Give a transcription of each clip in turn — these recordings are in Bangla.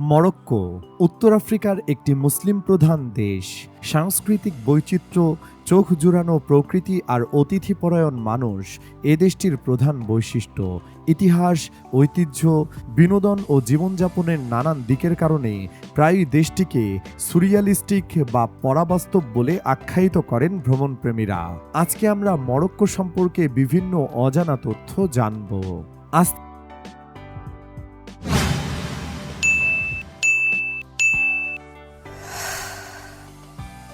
মরক্কো, উত্তর আফ্রিকার একটি মুসলিম প্রধান দেশ। সাংস্কৃতিক বৈচিত্র্য, চোখ জুড়ানো প্রকৃতি আর অতিথিপরায়ণ মানুষ এ দেশটির প্রধান বৈশিষ্ট্য। ইতিহাস, ঐতিহ্য, বিনোদন ও জীবনযাপনের নানান দিকের কারণে প্রায়ই দেশটিকে সুরিয়ালিস্টিক বা পরাবাস্তব বলে আখ্যায়িত করেন ভ্রমণপ্রেমীরা। আজকে আমরা মরক্কো সম্পর্কে বিভিন্ন অজানা তথ্য জানব। আজ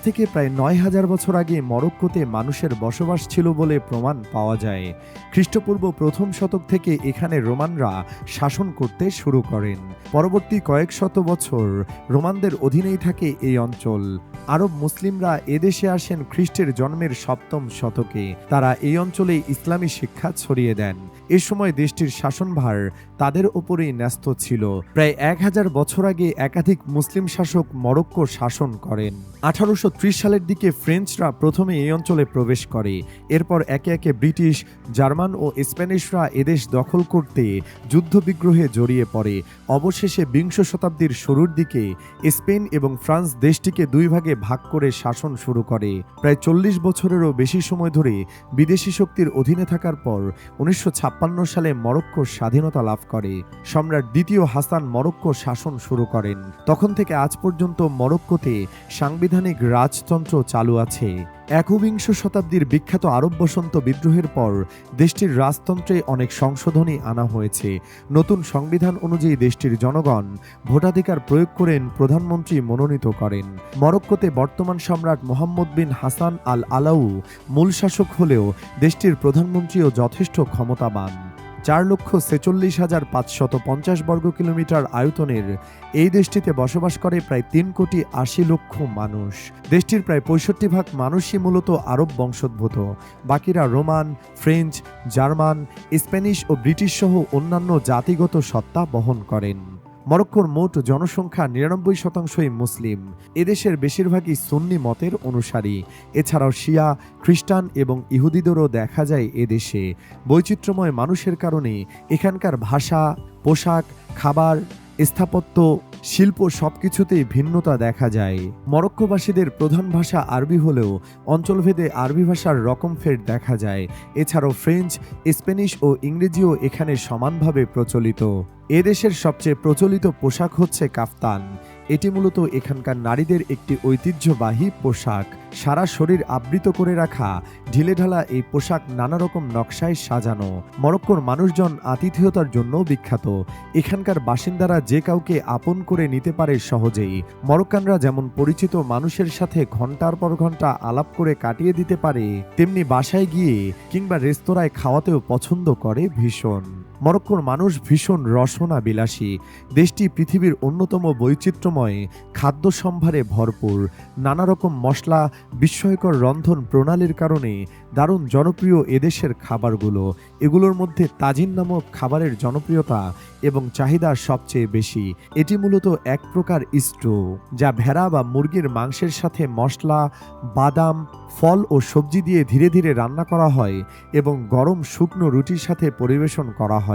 থেকে প্রায় নয় হাজার বছর আগে মরক্কোতে মানুষের বসবাস ছিল বলে প্রমাণ পাওয়া যায়। খ্রিস্টপূর্ব প্রথম শতক থেকে এখানে রোমানরা শাসন করতে শুরু করেন। পরবর্তী কয়েক শত বছর রোমানদের অধীনেই থাকে এই অঞ্চল। আরব মুসলিমরা এদেশে আসেন খ্রিস্টের জন্মের সপ্তম শতকে। তারা এই অঞ্চলে ইসলামী শিক্ষা ছড়িয়ে দেন। এ সময় দেশটির শাসনভার তাদের ওপরেই ন্যস্ত ছিল। প্রায় এক হাজার বছর আগে একাধিক মুসলিম শাসক মরক্কো শাসন করেন। আঠারোশো ত্রিশ সালের দিকে ফ্রেঞ্চরা প্রথমে এই অঞ্চলে প্রবেশ করে। এরপর একে একে ব্রিটিশ, জার্মান ও স্প্যানিশরা এদেশ দখল করতে যুদ্ধবিগ্রহে জড়িয়ে পড়ে। অবশেষে বিংশ শতাব্দীর শুরুর দিকে স্পেন এবং ফ্রান্স দেশটিকে দুই ভাগে ভাগ করে শাসন শুরু করে। প্রায় চল্লিশ বছরেরও বেশি সময় ধরে বিদেশি শক্তির অধীনে থাকার পর উনিশশো সালে মরক্কোর স্বাধীনতা লাভ করে। সম্রাট দ্বিতীয় হাসান মরক্কো শাসন শুরু করেন। তখন থেকে আজ পর্যন্ত মরক্কোতে সাংবিধানিক রাজতন্ত্র চালু আছে। একবিংশ শতাব্দীর বিখ্যাত আরব বসন্ত বিদ্রোহের পর দেশটির রাজতন্ত্রে অনেক সংশোধনী আনা হয়েছে। নতুন সংবিধান অনুযায়ী দেশটির জনগণ ভোটাধিকার প্রয়োগ করেন প্রধানমন্ত্রী মনোনীত করেন। মরক্কোতে বর্তমান সম্রাট মোহাম্মদ বিন হাসান আল আলাউ মূল শাসক হলেও দেশটির প্রধানমন্ত্রীও যথেষ্ট ক্ষমতাবান। চার লক্ষ ছেচল্লিশ হাজার পাঁচশত পঞ্চাশ বর্গ কিলোমিটার আয়তনের এই দেশটিতে বসবাস করে প্রায় তিন কোটি আশি লক্ষ মানুষ। দেশটির প্রায় পঁয়ষট্টি ভাগ মানুষই মূলত আরব বংশোদ্ভূত। বাকিরা রোমান, ফ্রেঞ্চ, জার্মান, স্প্যানিশ ও ব্রিটিশ সহ অন্যান্য জাতিগত সত্তা বহন করেন। মরক্কোর মোট জনসংখ্যা নিরানব্বই শতাংশই মুসলিম। এদেশের বেশিরভাগই সুন্নি মতের অনুসারী। এছাড়াও শিয়া, খ্রিস্টান এবং ইহুদিদেরও দেখা যায় এদেশে। বৈচিত্র্যময় মানুষের কারণে এখানকার ভাষা, পোশাক, খাবার, স্থাপত্য শিল্প সবকিছুতেই ভিন্নতা দেখা যায়। মরক্কোবাসীদের প্রধান ভাষা আরবি হলেও অঞ্চলভেদে আরবি ভাষার রকম ফের দেখা যায়। এছাড়াও ফ্রেঞ্চ, স্প্যানিশ ও ইংরেজিও এখানে সমানভাবে প্রচলিত। এদেশের সবচেয়ে প্রচলিত পোশাক হচ্ছে কাফতান। এটি মূলত এখানকার নারীদের একটি ঐতিহ্যবাহী পোশাক। সারা শরীর আবৃত করে রাখা ঢিলেঢালা এই পোশাক নানা রকম নকশায় সাজানো। মরক্কোর মানুষজন আতিথেয়তার জন্য বিখ্যাত। এখানকার বাসিন্দারা যে কাউকে আপন করে নিতে পারে সহজেই। মরক্কানরা যেমন পরিচিত মানুষের সাথে ঘণ্টার পর ঘণ্টা আলাপ করে কাটিয়ে দিতে পারে, তেমনি বাসায় গিয়ে কিংবা রেস্তোরাঁয় খাওয়াতেও পছন্দ করে ভীষণ। মরক্কোর মানুষ ভীষণ রসনা বিলাসী দেশটি পৃথিবীর অন্যতম বৈচিত্র্যময়, খাদ্য সম্ভারে ভরপুর। নানা রকম মশলা, বিস্ময়কর রন্ধন প্রণালীর কারণে দারুণ জনপ্রিয় এদেশের খাবারগুলো। এগুলোর মধ্যে তাজিন নামক খাবারের জনপ্রিয়তা এবং চাহিদা সবচেয়ে বেশি। এটি মূলত এক প্রকার স্টু যা ভেড়া বা মুরগির মাংসের সাথে মশলা, বাদাম, ফল ও সবজি দিয়ে ধীরে ধীরে রান্না করা হয় এবং গরম শুকনো রুটির সাথে পরিবেশন করা হয়।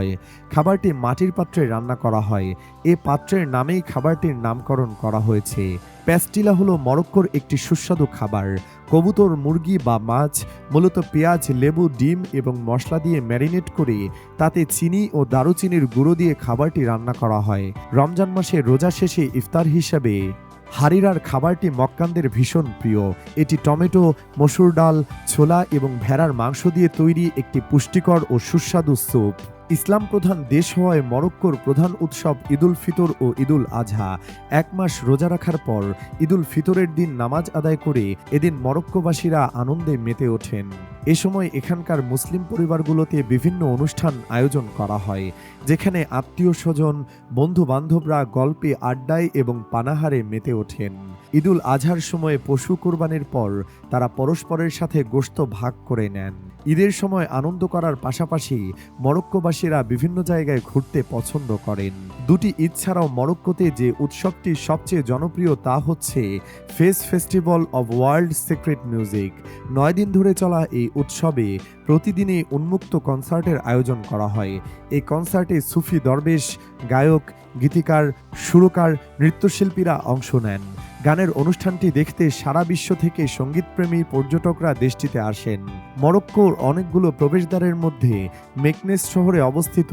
খাবারটি মাটির পাত্রে রান্না করা হয়। এ পাত্রের নামেই খাবারটির নামকরণ করা হয়েছে। প্যাস্টিলা হলো মরক্কোর একটি সুস্বাদু খাবার। কবুতর, মুরগি বা মাছ, মূলত পেঁয়াজ, লেবু, ডিম এবং মশলা দিয়ে ম্যারিনেট করে তাতে চিনি ও দারুচিনির গুঁড়ো দিয়ে খাবারটি রান্না করা হয়। রমজান মাসে রোজা শেষে ইফতার হিসাবে হারিরার খাবারটি মক্কানদের ভীষণ প্রিয়। এটি টমেটো, মসুর ডাল, ছোলা এবং ভেড়ার মাংস দিয়ে তৈরি একটি পুষ্টিকর ও সুস্বাদু স্যুপ। ইসলাম প্রধান দেশ হওয়ায় মরক্কোর প্রধান উৎসব ঈদুল ফিতর ও ঈদুল আজহা এক মাস রোজা রাখার পর ঈদুল ফিতরের দিন নামাজ আদায় করে এদিন মরক্কোবাসীরা আনন্দে মেতে ওঠেন। এ সময় এখানকার মুসলিম পরিবারগুলোতে বিভিন্ন অনুষ্ঠান আয়োজন করা হয়, যেখানে আত্মীয় স্বজন বন্ধু বান্ধবরা গল্পে, আড্ডায় এবং পানাহারে মেতে ওঠেন। ঈদুল আজহার সময়ে পশু কোরবানির পর তারা পরস্পরের সাথে গোশত ভাগ করে নেন। ঈদের সময় আনন্দ করার পাশাপাশি মরক্কোবাসীরা বিভিন্ন জায়গায় ঘুরতে পছন্দ করেন। দুটি ঈদ ছাড়াও মরক্কোতে যে উৎসবটি সবচেয়ে জনপ্রিয় তা হচ্ছে Fes festival of world secret music. নয় দিন ধরে চলা এই উৎসবে প্রতিদিনই উন্মুক্ত কনসার্টের আয়োজন করা হয়। এই কনসার্টে সুফি দরবেশ, গায়ক, গীতিকার, সুরকার, নৃত্যশিল্পীরা অংশ নেন। গানের অনুষ্ঠানটি দেখতে সারা বিশ্ব থেকে সঙ্গীতপ্রেমী পর্যটকরা দেশটিতে আসেন। মরক্কোর অনেকগুলো প্রবেশদ্বারের মধ্যে মেকনেস শহরে অবস্থিত।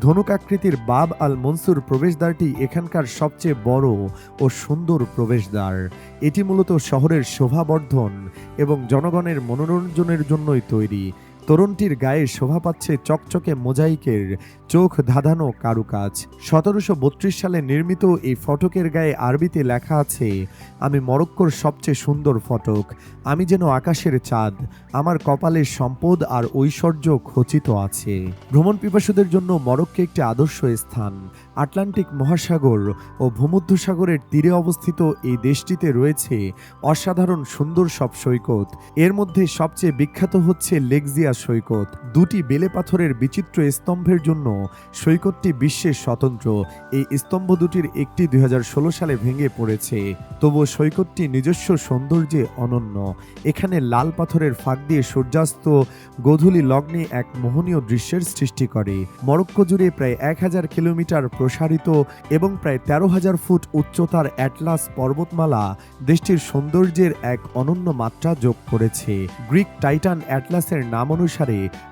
ধনুকাকৃতির বাব আল মনসুর প্রবেশদ্বারটি এখানকার সবচেয়ে বড় ও সুন্দর প্রবেশদ্বার। এটি মূলত শহরের শোভাবর্ধন এবং জনগণের মনোরঞ্জনের জন্যই তৈরি। তরুণটির গায়ে শোভা পাচ্ছে চকচকে মোজাইকের চোখ ধাঁধানো কারুকাজ। সতেরোশো বত্রিশ সালে নির্মিত এই ফটকের গায়ে আরবিতে লেখা আছে, আমি মরক্কোর সবচেয়ে সুন্দর ফটক। আমি যেন আকাশের চাঁদ। আমার কপালে সম্পদ আর ঐশ্বর্য খচিত আছে। ভ্রমণ পিপাসুদের জন্য মরক্কো একটি আদর্শ স্থান। আটলান্টিক মহাসাগর ও ভূমধ্যসাগরের তীরে অবস্থিত এই দেশটিতে রয়েছে অসাধারণ সুন্দর সব সৈকত। এর মধ্যে সবচেয়ে বিখ্যাত হচ্ছে লেগজিয়া সৈকত। দুটি বেলে পাথরের বিচিত্র স্তম্ভের জন্য সৈকতটি বিশ্বের স্বতন্ত্র। এই স্তম্ভ দুটির একটি দুই হাজার ষোলো সালে ভেঙে পড়েছে। তবু সৈকতটি নিজস্ব সৌন্দর্যে অনন্য। এখানে লাল পাথরের ফাঁক দিয়ে সূর্যাস্ত গোধূলি লগ্নে এক মোহনীয় দৃশ্যের সৃষ্টি করে। মরক্কো জুড়ে প্রায় এক হাজার কিলোমিটার প্রসারিত এবং প্রায় তেরো হাজার ফুট উচ্চতার অ্যাটলাস পর্বতমালা দেশটির সৌন্দর্যের এক অনন্য মাত্রা যোগ করেছে। গ্রিক টাইটান অ্যাটলাসের নাম অনুসারে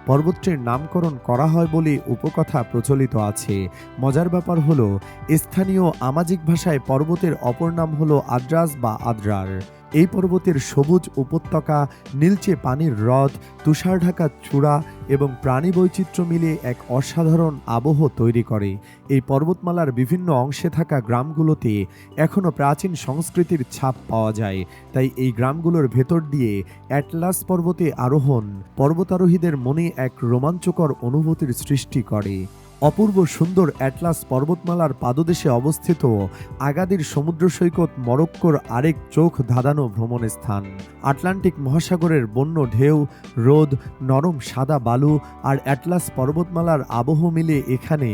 পর্বতটির নামকরণ করা হয় বলে উপকথা প্রচলিত আছে। মজার ব্যাপার হলো, স্থানীয় আমাজিক ভাষায় পর্বতের অপর নাম হলো আদ্রাস বা আদ্রার। এই পর্বতের সবুজ উপত্যকা, নীলচে পানির হ্রদ তুষার ঢাকা চূড়া এবং প্রাণী বৈচিত্র্য মিলে এক অসাধারণ আবহ তৈরি করে। এই পর্বতমালার বিভিন্ন অংশে থাকা গ্রামগুলোতে এখনও প্রাচীন সংস্কৃতির ছাপ পাওয়া যায়। তাই এই গ্রামগুলোর ভেতর দিয়ে অ্যাটলাস পর্বতে আরোহণ পর্বতারোহীদের মনে এক রোমাঞ্চকর অনুভূতির সৃষ্টি করে। অপূর্ব সুন্দর অ্যাটলাস পর্বতমালার পাদদেশে অবস্থিত আগাদির সমুদ্র সৈকত মরক্কোর আরেক চোখ ধাঁধানো ভ্রমণ স্থান আটলান্টিক মহাসাগরের বন্য ঢেউ, রোদ, নরম সাদা বালু আর অ্যাটলাস পর্বতমালার আবহ মিলে এখানে।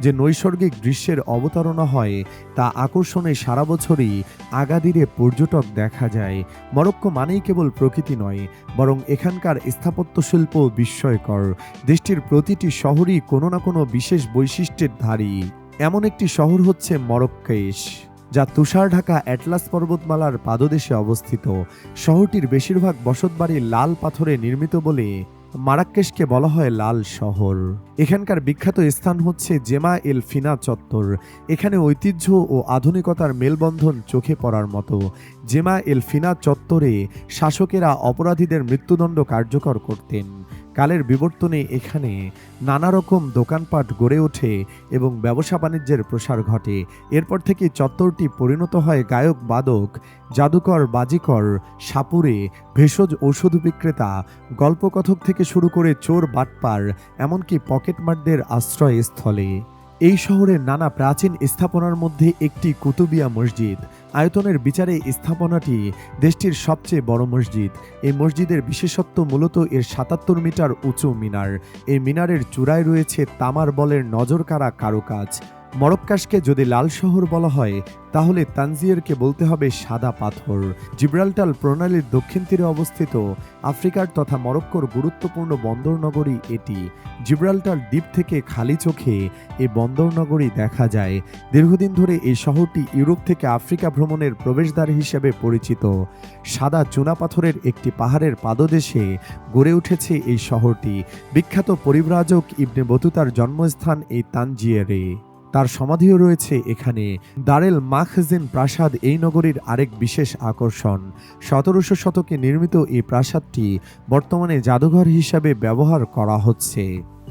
যে নৈসর্গিক দৃশ্যের অবতারণা হয়, তা আকর্ষণে সারা বছরই আগাদিরে পর্যটক দেখা যায়। মরক্কো মানেই কেবল প্রকৃতি নয়, বরং এখানকার স্থাপত্য শিল্প বিস্ময়কর। দেশটির প্রতিটি শহরই কোনো না কোনো বিশেষ বৈশিষ্ট্যের ধারী, এমন একটি শহর হচ্ছে মরক্কেশ যা তুষার ঢাকা অ্যাটলাস পর্বতমালার পাদদেশে অবস্থিত। শহরটির বেশিরভাগ বসতবাড়ি লাল পাথরে নির্মিত বলে মারাক্কেশকে বলা হয় লাল শহর। এখানকার বিখ্যাত স্থান হচ্ছে জেমা এল ফিনা চত্বর। এখানে ঐতিহ্য ও আধুনিকতার মেলবন্ধন চোখে পড়ার মতো। জেমা এল ফিনা চত্বরে শাসকেরা অপরাধীদের মৃত্যুদণ্ড কার্যকর করতেন। কালের বিবর্তনে এখানে নানা রকম দোকানপাট গড়ে ওঠে এবং ব্যবসা বাণিজ্যের প্রসার ঘটে। এরপর থেকে চত্বরটি পরিণত হয় গায়ক, বাদক, জাদুকর, বাজিকর, সাপুরে, ভেষজ ঔষধ বিক্রেতা, গল্পকথক থেকে শুরু করে চোর, বাটপার, এমনকি পকেটমারদের আশ্রয়স্থলে। এই শহরের নানা প্রাচীন স্থাপনার মধ্যে একটি কুতুবিয়া মসজিদ। আয়তনের বিচারে স্থাপনাটি দেশটির সবচেয়ে বড় মসজিদ। এই মসজিদের বিশেষত্ব মূলত এর সাতাত্তর মিটার উঁচু মিনার। এই মিনারের চূড়ায় রয়েছে তামার বলের নজরকাড়া কারুকাজ। মরক্কাশকে যদি লাল শহর বলা হয়, তাহলে তানজিয়ারকে বলতে হবে সাদা পাথর। জিব্রাল্টাল প্রণালীর দক্ষিণ তীরে অবস্থিত আফ্রিকার তথা মরক্কোর গুরুত্বপূর্ণ বন্দর নগরী এটি। জিব্রাল্টার দ্বীপ থেকে খালি চোখে এই বন্দর নগরী দেখা যায়। দীর্ঘদিন ধরে এই শহরটি ইউরোপ থেকে আফ্রিকা ভ্রমণের প্রবেশদ্বার হিসেবে পরিচিত। সাদা চুনাপাথরের একটি পাহাড়ের পাদদেশে গড়ে উঠেছে এই শহরটি। বিখ্যাত পরিব্রাজক ইবনে বতুতার জন্মস্থান এই তানজিয়ারে। তার সমাধিও রয়েছে এখানে। দারেল মাখজেন প্রাসাদ এই নগরীর আরেক বিশেষ আকর্ষণ। সতেরোশো শতকে নির্মিত এই প্রাসাদটি বর্তমানে জাদুঘর হিসাবে ব্যবহার করা হচ্ছে।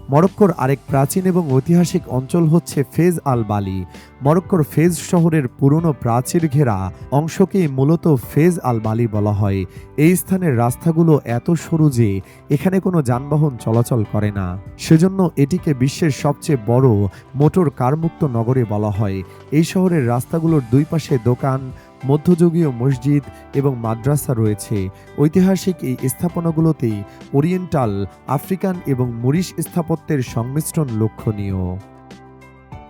মরক্কোর আরেক প্রাচীন এবং ঐতিহাসিক অঞ্চল হচ্ছে ফেজ আল বালি। মরক্কোর ফেজ শহরের পুরনো প্রাচীর ঘেরা অংশকেই মূলত ফেজ আল বালি বলা হয়। এই স্থানের রাস্তাগুলো এত সরু যে এখানে কোনো যানবাহন চলাচল করে না। সেজন্য এটিকে বিশ্বের সবচেয়ে বড় মোটর কারমুক্ত নগরে বলা হয়। এই শহরের রাস্তাগুলোর দুই পাশে দোকান মধ্যযুগীয় মসজিদ এবং মাদ্রাসা রয়েছে। ঐতিহাসিক এই স্থাপনাগুলোতেই ওরিয়েন্টাল, আফ্রিকান এবং মরিশ স্থাপত্যের সংমিশ্রণ লক্ষণীয়।